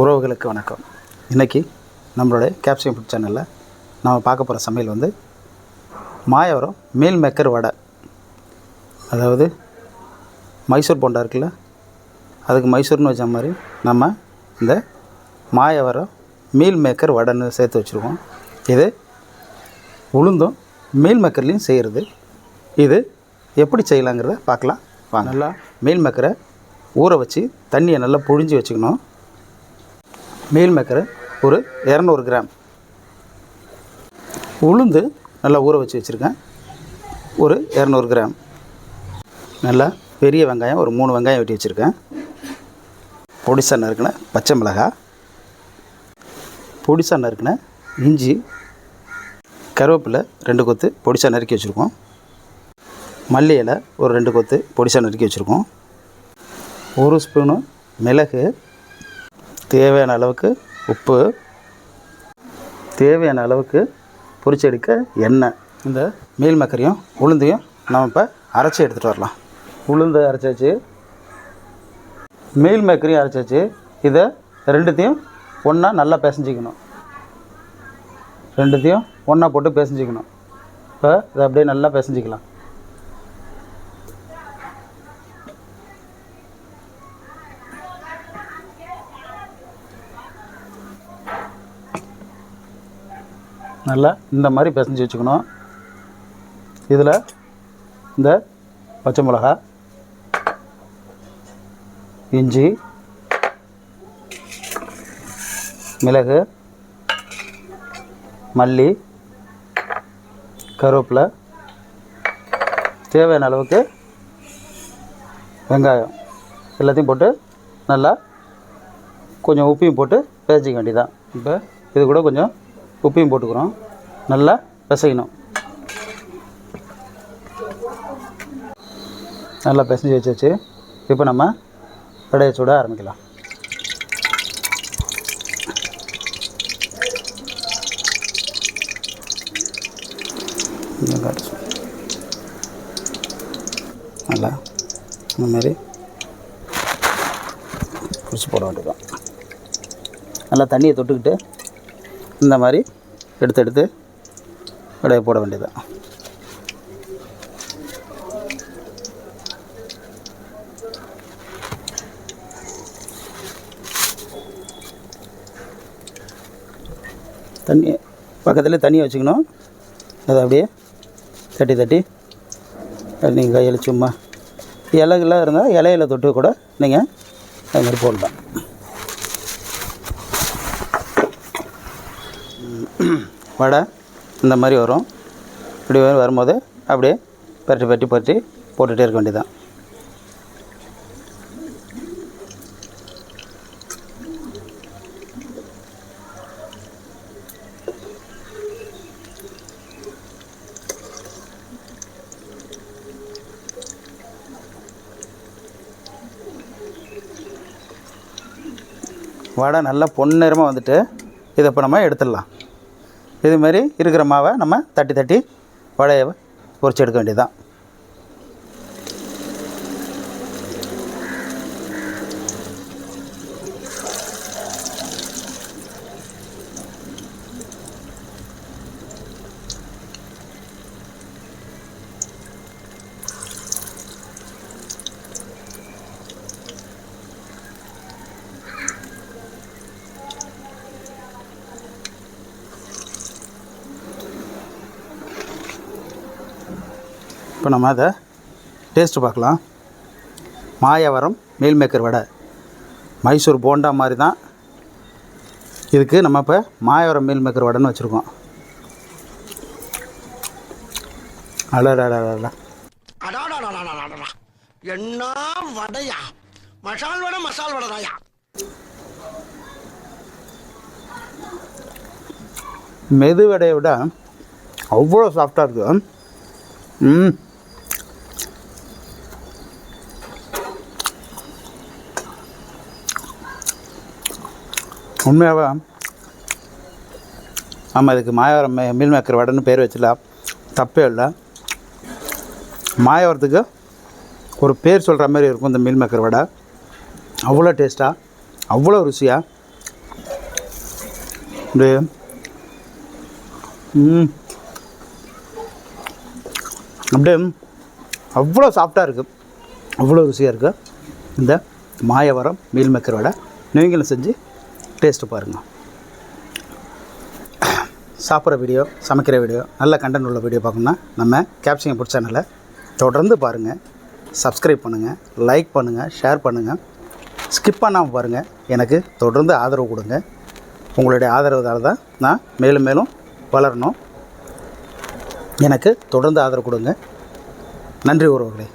உறவுகளுக்கு வணக்கம். இன்றைக்கி நம்மளுடைய கேப்சியம் ஃபுட் சேனலில் நம்ம பார்க்க போகிற சமையல் வந்து மாயவரம் மீல் மேக்கர் வடை. அதாவது மைசூர் போண்டா இருக்குல்ல அதுக்கு மைசூர்னு வச்ச மாதிரி நம்ம இந்த மாயவரம் மீல் மேக்கர் வடைன்னு சேர்த்து வச்சுருக்கோம். இது உளுந்தும் மீல் மேக்கர்லேயும் செய்கிறது இது எப்படி செய்யலாங்கிறத பார்க்கலாம். வாங்க. நல்லா. மீல் மேக்கரை ஊற வச்சு தண்ணியை நல்லா புழிஞ்சு வச்சுக்கணும். மீல் மேக்கரை ஒரு இரநூறு கிராம். உளுந்து நல்லா ஊற வச்சு வச்சுருக்கேன். ஒரு இரநூறு கிராம். நல்லா பெரிய வெங்காயம் ஒரு மூணு வெங்காயம் வெட்டி வச்சுருக்கேன். பொடிசா நறுக்கின பச்சை மிளகாய். பொடிசா நறுக்கின இஞ்சி. கருவேப்பிலை ரெண்டு கொத்து பொடிசா நறுக்கி வச்சுருக்கோம். மல்லி இலை ஒரு ரெண்டு கொத்து பொடிசா நறுக்கி வச்சுருக்கோம். ஒரு ஸ்பூனு மிளகு. தேவையான அளவுக்கு உப்பு தேவையான அளவுக்கு பொரிச்சு எடுக்க எண்ணெய். இந்த மீல் மக்கரையும் உளுந்தையும் நம்ம இப்போ அரைச்சி எடுத்துகிட்டு வரலாம். உளுந்து அரைச்சாச்சு மீல் மேக்கரையும் அரைச்சாச்சு. இதை ரெண்டுத்தையும் ஒன்றா நல்லா பிசைஞ்சிக்கணும். ரெண்டுத்தையும் ஒன்றா போட்டு பிசைஞ்சிக்கணும். இப்போ இதை அப்படியே நல்லா பிசைஞ்சிக்கலாம். நல்லா இந்த மாதிரி பிசைஞ்சு வச்சுக்கணும். இதில் இந்த பச்சை மிளகா இஞ்சி மிளகு மல்லி கருவேப்பிலை. தேவையான அளவுக்கு வெங்காயம் எல்லாத்தையும் போட்டு நல்லா கொஞ்சம் உப்பையும் போட்டு பேசிக்க வேண்டியதான் இப்போ இது கூட கொஞ்சம் உப்பையும் போட்டுக்கிறோம். நல்லா பிசையணும். நல்லா பிசைஞ்சு வச்சாச்சு. இப்போ நம்ம கடையை சுட ஆரம்பிக்கலாம். நல்லா இந்த மாதிரி பிடிச்சி போட வேண்டியதான் நல்லா தண்ணியை தொட்டுக்கிட்டு இந்த மாதிரி எடுத்து எடுத்து கடையை போட வேண்டியது. தண்ணி பக்கத்தில் தண்ணியை வச்சுக்கணும். அதை அப்படியே தட்டி தட்டி. நீங்கள் கையில் சும்மா இலைகள்லாம் இருந்தால் இலையில தொட்டு கூட நீங்கள் அது மாதிரி போடலாம். வடை இந்த மாதிரி வரும். இப்படி வரும்போது அப்படியே பரட்டி பரட்டி பரட்டி போட்டுகிட்டே இருக்க வேண்டியதான் வடை நல்லா பொன்னிறமாக வந்துட்டு இதை இப்போ நம்ம எடுத்துடலாம். இது மாதிரி இருக்கிற மாவை நம்ம தட்டி தட்டி வடையை பொறிச்சு எடுக்க வேண்டியதுதான். இப்போ நம்ம அதை டேஸ்ட்டு பார்க்கலாம். Mayavaram meal maker vada. Mysore bonda மாதிரி தான் இதுக்கு நம்ம இப்போ மாயவரம் மீல் மேக்கர் வடைன்னு வச்சுருக்கோம். அடடா என்ன வடையா மசால் வடை மசால் மெது வடையை விட அவ்வளோ சாஃப்டாக இருக்குது ம் உண்மையாகவே ஆமாம் இதுக்கு மாயவரம் மே மீல் மேக்கர் வடைன்னு பேர் வச்சிடலாம் தப்பே இல்லை. மாயவரத்துக்கு ஒரு பேர் சொல்கிற மாதிரி இருக்கும் இந்த மீல் மேக்கர் வடை. அவ்வளோ டேஸ்ட்டாக அவ்வளோ ருசியாக அப்படியே அப்படியே அவ்வளோ சாஃப்டாக இருக்குது அவ்வளோ ருசியாக இருக்குது இந்த மாயவரம் மீல் மேக்கர் வடை. நீங்களும் செஞ்சு டேஸ்ட்டு பாருங்கள் சாப்பிட்ற வீடியோ சமைக்கிற வீடியோ நல்ல கண்டென்ட் உள்ள வீடியோ பார்க்கணுன்னா நம்ம கேப்சிங் பிடிச்ச சேனலை தொடர்ந்து பாருங்கள் சப்ஸ்கிரைப் பண்ணுங்கள் லைக் பண்ணுங்கள் ஷேர் பண்ணுங்கள் ஸ்கிப் பண்ணாமல் பாருங்கள் எனக்கு தொடர்ந்து ஆதரவு கொடுங்க. உங்களுடைய ஆதரவுதால் தான் நான் மேலும் மேலும் வளரணும். எனக்கு தொடர்ந்து ஆதரவு கொடுங்க. நன்றி உறவுகளே.